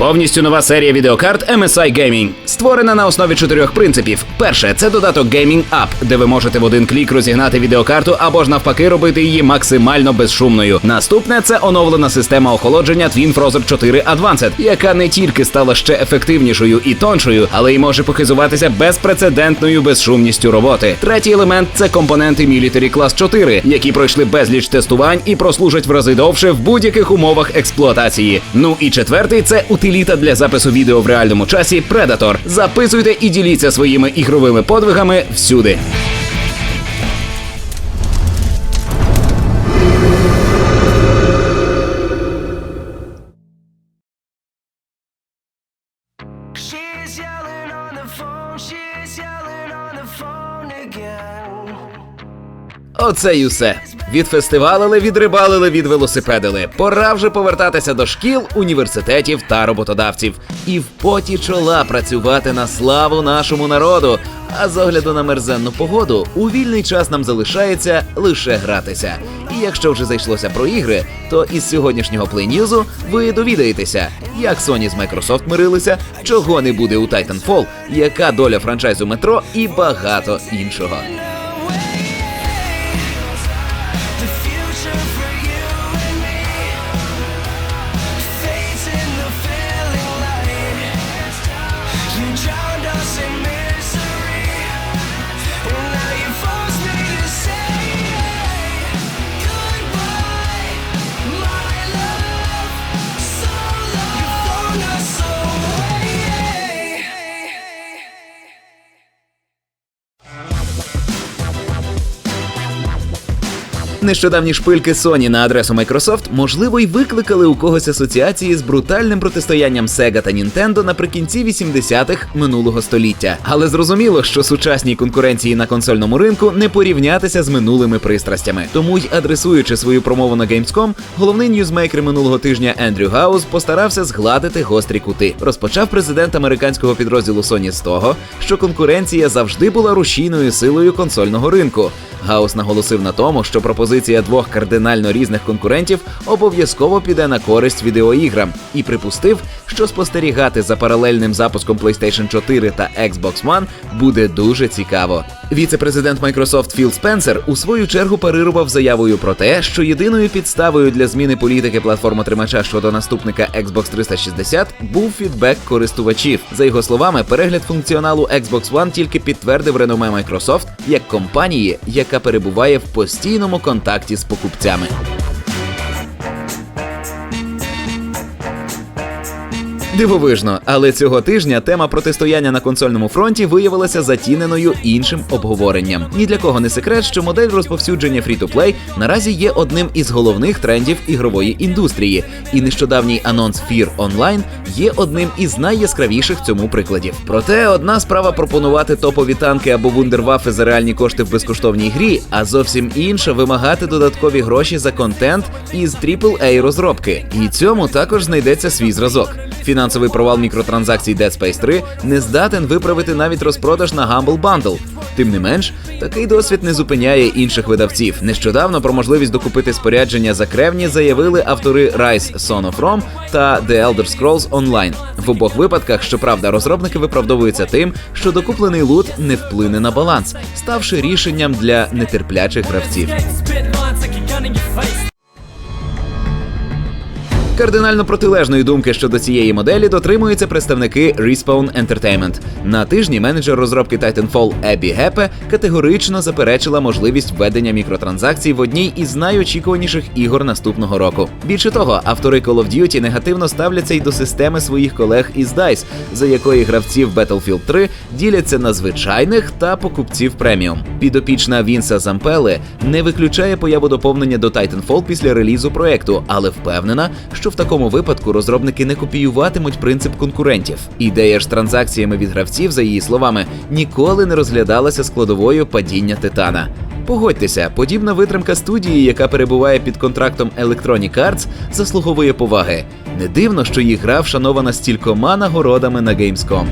Повністю нова серія відеокарт MSI Gaming, створена на основі чотирьох принципів. Перше це додаток Gaming App, де ви можете в один клік розігнати відеокарту або ж навпаки робити її максимально безшумною. Наступне це оновлена система охолодження Twin Frozer 4 Advanced, яка не тільки стала ще ефективнішою і тоншою, але й може похизуватися безпрецедентною безшумністю роботи. Третій елемент це компоненти Military Class 4, які пройшли безліч тестувань і прослужать в рази довше в будь-яких умовах експлуатації. Ну і четвертий це утиліта для запису відео в реальному часі Predator. Записуйте і діліться своїми ігровими подвигами всюди. Оце й усе. Відфестивалили, відрибалили, відвелосипедили. Пора вже повертатися до шкіл, університетів та роботодавців. І в поті чола працювати на славу нашому народу. А з огляду на мерзенну погоду, у вільний час нам залишається лише гратися. І якщо вже зайшлося про ігри, то із сьогоднішнього плейньюзу ви довідаєтеся, як Sony з Microsoft мирилися, чого не буде у Titanfall, яка доля франчайзу метро і багато іншого. Нещодавні шпильки Sony на адресу Microsoft, можливо, й викликали у когось асоціації з брутальним протистоянням Sega та Nintendo наприкінці 80-х минулого століття. Але зрозуміло, що сучасній конкуренції на консольному ринку не порівнятися з минулими пристрастями. Тому й адресуючи свою промову на Gamescom, головний ньюзмейкер минулого тижня Ендрю Гаус постарався згладити гострі кути. Розпочав президент американського підрозділу Sony з того, що конкуренція завжди була рушійною силою консольного ринку. Гаус наголосив на тому, що пропозиція двох кардинально різних конкурентів обов'язково піде на користь відеоіграм, і припустив, що спостерігати за паралельним запуском PlayStation 4 та Xbox One буде дуже цікаво. Віце-президент Microsoft Філ Спенсер у свою чергу парирував заявою про те, що єдиною підставою для зміни політики платформотримача щодо наступника Xbox 360 був фідбек користувачів. За його словами, перегляд функціоналу Xbox One тільки підтвердив реноме Microsoft як компанії, яка перебуває в постійному контакті з покупцями. Дивовижно, але цього тижня тема протистояння на консольному фронті виявилася затіненою іншим обговоренням. Ні для кого не секрет, що модель розповсюдження фрі-то-плей наразі є одним із головних трендів ігрової індустрії, і нещодавній анонс Fear Online є одним із найяскравіших цьому прикладів. Проте одна справа пропонувати топові танки або вундервафи за реальні кошти в безкоштовній грі, а зовсім інша вимагати додаткові гроші за контент із AAA розробки. І цьому також знайдеться свій зразок. Фінансовий провал мікротранзакцій Dead Space 3 не здатен виправити навіть розпродаж на Humble Bundle. Тим не менш, такий досвід не зупиняє інших видавців. Нещодавно про можливість докупити спорядження за кревні заявили автори Rise Son of Rome та The Elder Scrolls Online. В обох випадках, щоправда, розробники виправдовуються тим, що докуплений лут не вплине на баланс, ставши рішенням для нетерплячих гравців. Кардинально протилежної думки щодо цієї моделі дотримуються представники Respawn Entertainment. На тижні менеджер розробки Titanfall Ебі Гепе категорично заперечила можливість введення мікротранзакцій в одній із найочікуваніших ігор наступного року. Більше того, автори Call of Duty негативно ставляться й до системи своїх колег із DICE, за якої гравці в Battlefield 3 діляться на звичайних та покупців преміум. Підопічна Вінса Зампеле не виключає появу доповнення до Titanfall після релізу проекту, але впевнена, що в такому випадку розробники не копіюватимуть принцип конкурентів. Ідея ж транзакціями від гравців, за її словами, ніколи не розглядалася складовою падіння титана. Погодьтеся, подібна витримка студії, яка перебуває під контрактом Electronic Arts, заслуговує поваги. Не дивно, що їх гра вшанована стількома нагородами на Gamescom.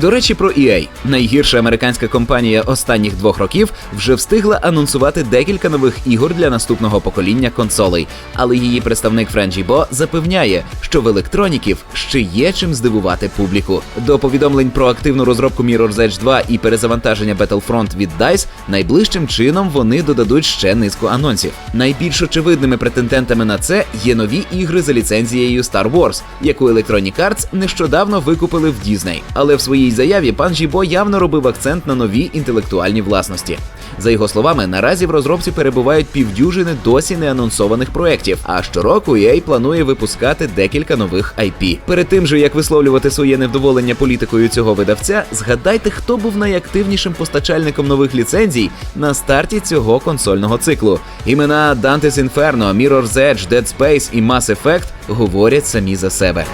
До речі, про EA. Найгірша американська компанія останніх двох років вже встигла анонсувати декілька нових ігор для наступного покоління консолей. Але її представник Френджі Бо запевняє, що в електроніків ще є чим здивувати публіку. До повідомлень про активну розробку Mirror's Edge 2 і перезавантаження Battlefront від DICE найближчим чином вони додадуть ще низку анонсів. Найбільш очевидними претендентами на це є нові ігри за ліцензією Star Wars, яку Electronic Arts нещодавно викупили в Disney. Але в своїй заяві пан Жібо явно робив акцент на нові інтелектуальні власності. За його словами, наразі в розробці перебувають півдюжини досі не анонсованих проєктів. А щороку EA планує випускати декілька нових IP. Перед тим же як висловлювати своє невдоволення політикою цього видавця, згадайте, хто був найактивнішим постачальником нових ліцензій на старті цього консольного циклу. Імена Dante's Inferno, Mirror's Edge, Dead Space і Mass Effect говорять самі за себе.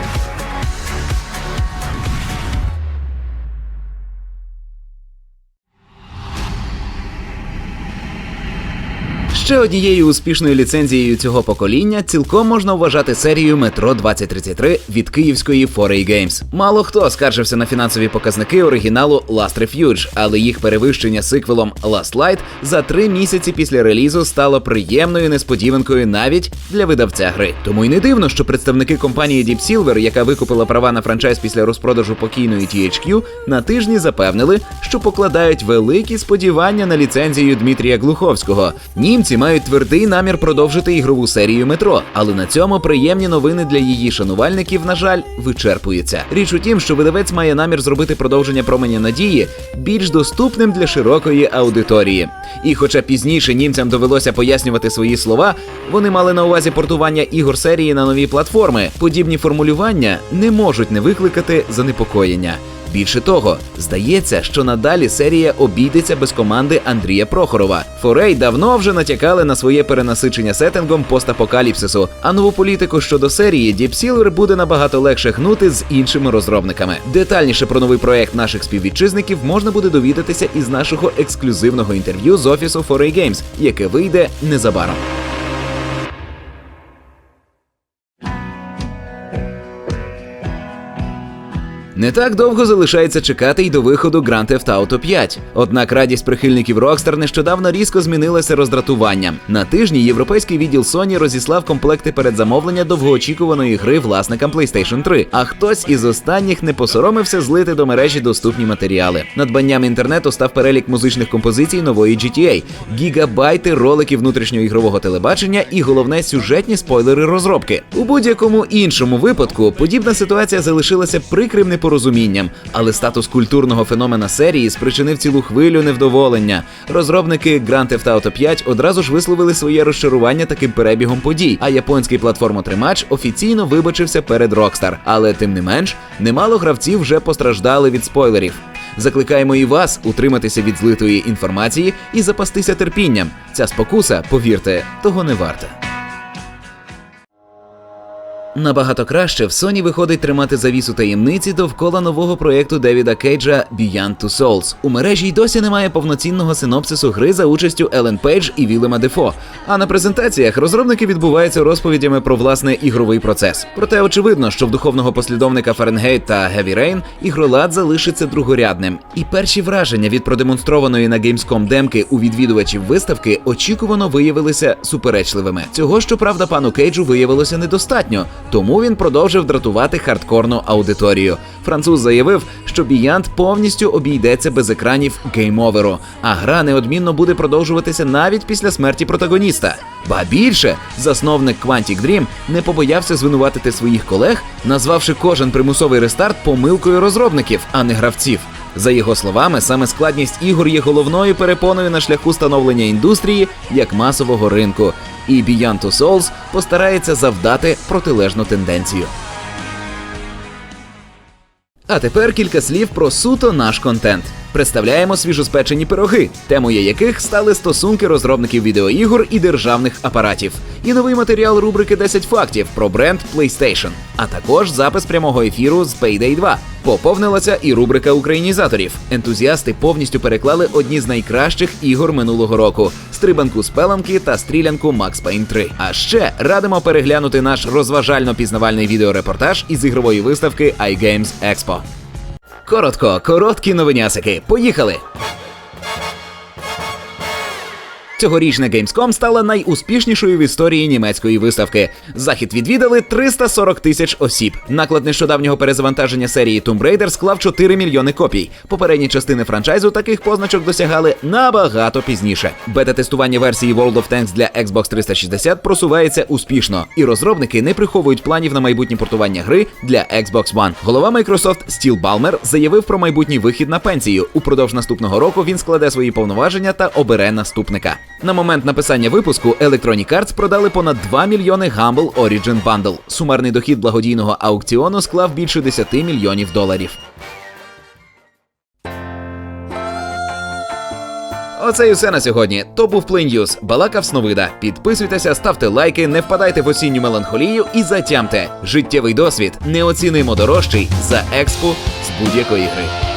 Ще однією успішною ліцензією цього покоління цілком можна вважати серію Метро 2033 від київської 4A Games. Мало хто скаржився на фінансові показники оригіналу Last Refuge, але їх перевищення сиквелом Last Light за три місяці після релізу стало приємною несподіванкою навіть для видавця гри. Тому й не дивно, що представники компанії Deep Silver, яка викупила права на франчайз після розпродажу покійної THQ, на тижні запевнили, що покладають великі сподівання на ліцензію Дмитрія Глуховського. Німці мають твердий намір продовжити ігрову серію метро, але на цьому приємні новини для її шанувальників, на жаль, вичерпуються. Річ у тім, що видавець має намір зробити продовження променя надії більш доступним для широкої аудиторії. І хоча пізніше німцям довелося пояснювати свої слова, вони мали на увазі портування ігор серії на нові платформи. Подібні формулювання не можуть не викликати занепокоєння. Більше того, здається, що надалі серія обійдеться без команди Андрія Прохорова. Форей давно вже натякали на своє перенасичення сеттингом постапокаліпсису, а нову політику щодо серії Deep Silver буде набагато легше гнути з іншими розробниками. Детальніше про новий проект наших співвітчизників можна буде довідатися із нашого ексклюзивного інтерв'ю з офісу Foray Games, яке вийде незабаром. Не так довго залишається чекати й до виходу Grand Theft Auto 5. Однак радість прихильників Rockstar нещодавно різко змінилася роздратуванням. На тижні європейський відділ Sony розіслав комплекти передзамовлення довгоочікуваної гри власникам PlayStation 3. А хтось із останніх не посоромився злити до мережі доступні матеріали. Надбанням інтернету став перелік музичних композицій нової GTA, гігабайти роликів внутрішньоігрового телебачення і головне сюжетні спойлери розробки. У будь-якому іншому випадку подібна ситуація залишилася прикрим непорозумінням, але статус культурного феномена серії спричинив цілу хвилю невдоволення. Розробники Grand Theft Auto 5 одразу ж висловили своє розчарування таким перебігом подій, а японський платформотримач офіційно вибачився перед Rockstar. Але тим не менш, немало гравців вже постраждали від спойлерів. Закликаємо і вас утриматися від злитої інформації і запастися терпінням. Ця спокуса, повірте, того не варта. Набагато краще в Sony виходить тримати завісу таємниці довкола нового проєкту Девіда Кейджа Beyond Two Souls. У мережі й досі немає повноцінного синопсису гри за участю Елен Пейдж і Вілема Дефо. А на презентаціях розробники відбуваються розповідями про власне ігровий процес. Проте очевидно, що в духовного послідовника Фаренгейт та Heavy Rain ігролад залишиться другорядним. І перші враження від продемонстрованої на Gamescom демки у відвідувачів виставки очікувано виявилися суперечливими. Цього щоправда пану Кейджу виявилося недостатньо. Тому він продовжив дратувати хардкорну аудиторію. Француз заявив, що Beyond повністю обійдеться без екранів гейм-оверу, а гра неодмінно буде продовжуватися навіть після смерті протагоніста. Ба більше, засновник Quantic Dream не побоявся звинуватити своїх колег, назвавши кожен примусовий рестарт помилкою розробників, а не гравців. За його словами, саме складність ігор є головною перепоною на шляху становлення індустрії як масового ринку, і Beyond Two Souls постарається завдати протилежну тенденцію. А тепер кілька слів про суто наш контент. Представляємо свіжоспечені пироги, темою яких стали стосунки розробників відеоігор і державних апаратів, і новий матеріал рубрики «10 фактів про бренд PlayStation, а також запис прямого ефіру з Payday 2. Поповнилася і рубрика українізаторів. Ентузіасти повністю переклали одні з найкращих ігор минулого року: стрибанку з пеламки та стрілянку Max Payne 3. А ще радимо переглянути наш розважально-пізнавальний відеорепортаж із ігрової виставки iGames Expo. Коротко, короткі новинясики. Поїхали! Цьогорічна Gamescom стала найуспішнішою в історії німецької виставки. Захід відвідали 340 тисяч осіб. Наклад нещодавнього перезавантаження серії Tomb Raider склав 4 мільйони копій. Попередні частини франчайзу таких позначок досягали набагато пізніше. Бета-тестування версії World of Tanks для Xbox 360 просувається успішно, і розробники не приховують планів на майбутнє портування гри для Xbox One. Голова Microsoft Стіл Балмер заявив про майбутній вихід на пенсію. Упродовж наступного року він складе свої повноваження та обере наступника. На момент написання випуску Electronic Arts продали понад 2 мільйони Humble Origin Bundle. Сумарний дохід благодійного аукціону склав більше 10 мільйонів доларів. Оце і все на сьогодні. То був News. Балакав Сновида. Підписуйтеся, ставте лайки, не впадайте в осінню меланхолію і затямте. Життєвий досвід неоцінимо дорожчий за експу з будь-якої гри.